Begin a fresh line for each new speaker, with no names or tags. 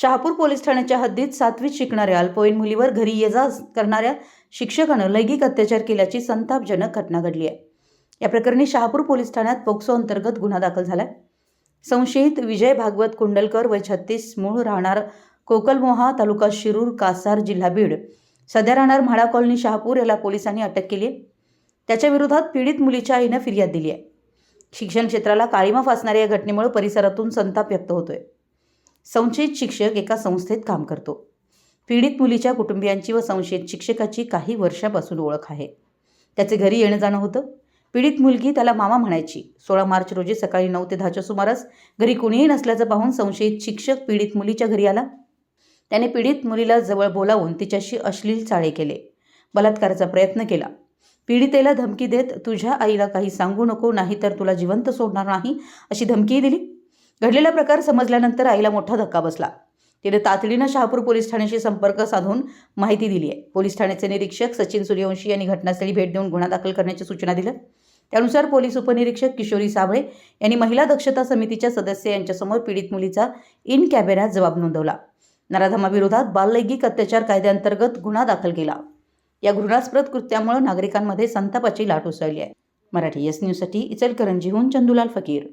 Shahapur police ठाण्याच्या हद्दीत सातवीत शिकणाऱ्या अल्पवयीन मुलीवर घरी ये जा करणाऱ्या शिक्षकानं लैंगिक अत्याचार केल्याची संतापजनक घटना घडली आहे. या प्रकरणी शहापूर पोलीस ठाण्यात पोक्सो अंतर्गत गुन्हा दाखल झालाय संशयित विजय भागवत कुंडलकर वय छत्तीस मूळ राहणार कोकलमोहा तालुका शिरूर कासार जिल्हा बीड. सध्या राहणार म्हाडा कॉलनी शहापूर याला पोलिसांनी अटक केली आहे. त्याच्या विरोधात पीडित मुलीच्या आईनं फिर्याद दिली आहे. शिक्षण क्षेत्राला काळीमा फासणाऱ्या या घटनेमुळे परिसरातून संताप व्यक्त होतोय. संशयित शिक्षक एका संस्थेत काम करतो. पीडित मुलीच्या कुटुंबियांची व संशयित शिक्षकाची काही वर्षापासून ओळख आहे. त्याचे घरी येणं जाणं होतं. पीडित मुलगी त्याला मामा म्हणायची. सोळा मार्च रोजी सकाळी नऊ ते दहाच्या सुमारास घरी कुणीही नसल्याचं पाहून संशयित शिक्षक पीडित मुलीच्या घरी आला. त्याने पीडित मुलीला जवळ बोलावून तिच्याशी अश्लील चाळे केले. बलात्काराचा प्रयत्न केला. पीडितेला धमकी देत तुझ्या आईला काही सांगू नको नाही तर तुला जिवंत सोडणार नाही अशी धमकीही दिली. घडलेला प्रकार समजल्यानंतर आईला मोठा धक्का बसला. तिने तातडीनं शहापूर पोलीस ठाण्याशी संपर्क साधून माहिती दिली आहे पोलीस ठाण्याचे निरीक्षक सचिन सूर्यवंशी यांनी घटनास्थळी भेट देऊन गुन्हा दाखल करण्याची सूचना दिल्या. त्यानुसार पोलीस उपनिरीक्षक किशोरी साबळे यांनी महिला दक्षता समितीच्या सदस्य यांच्यासमोर पीडित मुलीचा इन कॅमेऱ्यात जबाब नोंदवला. नराधमाविरोधात बाललैंगिक अत्याचार कायद्याअंतर्गत गुन्हा दाखल केला. या घृणास्पद कृत्यामुळे नागरिकांमध्ये संतापाची लाट उसळली आहे. मराठी एस न्यूजसाठी इचलकरंजीहून चंदुलाल फकीर.